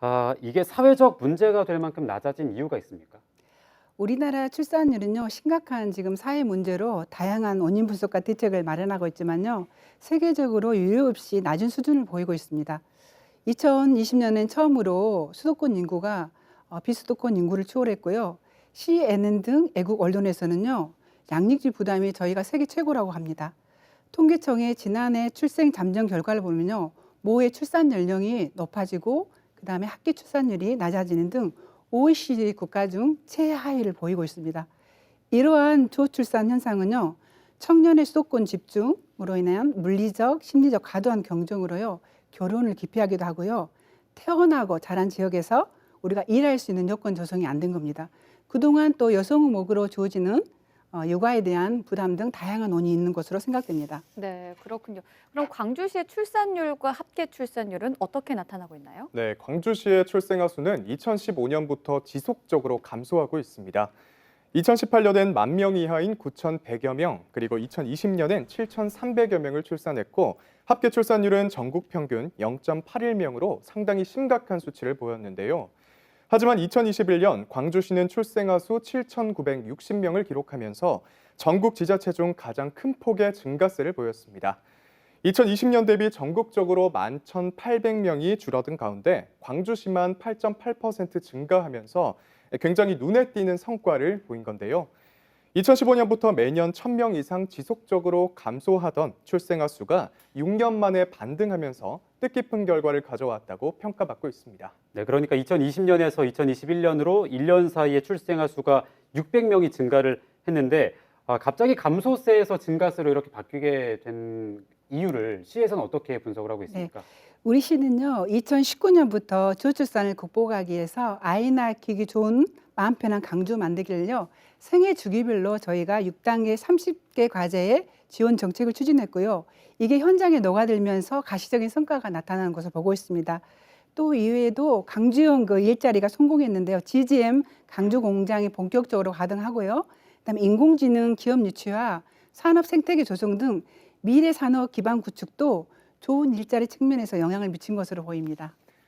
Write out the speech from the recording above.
아, 이게 사회적 문제가 될 만큼 낮아진 이유가 있습니까? 우리나라 출산율은요 심각한 지금 사회 문제로 다양한 원인 분석과 대책을 마련하고 있지만요 세계적으로 유례 없이 낮은 수준을 보이고 있습니다. 2020년엔 처음으로 수도권 인구가 어, 비수도권 인구를 초월했고요. CNN 등 애국 언론에서는요 양육비 부담이 저희가 세계 최고라고 합니다. 통계청의 지난해 출생 잠정 결과를 보면요 모의 출산 연령이 높아지고 그다음에 학기 출산율이 낮아지는 등 OECD 국가 중 최하위를 보이고 있습니다. 이러한 저출산 현상은요, 청년의 수도권 집중으로 인한 물리적, 심리적 과도한 경쟁으로요, 결혼을 기피하기도 하고요, 태어나고 자란 지역에서 우리가 일할 수 있는 여건 조성이 안 된 겁니다. 그동안 또 여성 목으로 주어지는 어, 육아에 대한 부담 등 다양한 원인이 있는 것으로 생각됩니다. 네, 그렇군요. 그럼 광주시의 출산율과 합계 출산율은 어떻게 나타나고 있나요? 네, 광주시의 출생아 수는 2015년부터 지속적으로 감소하고 있습니다. 2018년엔 만명 이하인 9,100여 명, 그리고 2020년엔 7,300여 명을 출산했고 합계 출산율은 전국 평균 0.81명으로 상당히 심각한 수치를 보였는데요. 하지만 2021년 광주시는 출생아 수 7,960명을 기록하면서 전국 지자체 중 가장 큰 폭의 증가세를 보였습니다. 2020년 대비 전국적으로 11,800명이 줄어든 가운데 광주시만 8.8% 증가하면서 굉장히 눈에 띄는 성과를 보인 건데요. 2015년부터 매년 1,000명 이상 지속적으로 감소하던 출생아 수가 6년 만에 반등하면서 뜻깊은 결과를 가져왔다고 평가받고 있습니다. 네, 그러니까 2020년에서 2021년으로 1년 사이에 출생아 수가 600명이 증가를 했는데 아, 갑자기 감소세에서 증가세로 이렇게 바뀌게 된 이유를 시에서는 어떻게 분석을 하고 있습니까? 우리 시는요, 2019년부터 저출산을 극복하기 위해서 아이 낳기 좋은 마음 편한 강주 만들기를요, 생애 주기별로 저희가 6단계 30개 과제의 지원 정책을 추진했고요. 이게 현장에 녹아들면서 가시적인 성과가 나타나는 것을 보고 있습니다. 또 이외에도 강주형 그 일자리가 성공했는데요. GGM 강주 공장이 본격적으로 가동하고요. 그다음에 인공지능 기업 유치와 산업 생태계 조성 등 미래 산업 기반 구축도 좋은 일자리 측면에서 영향을 미친 것으로 보입니다.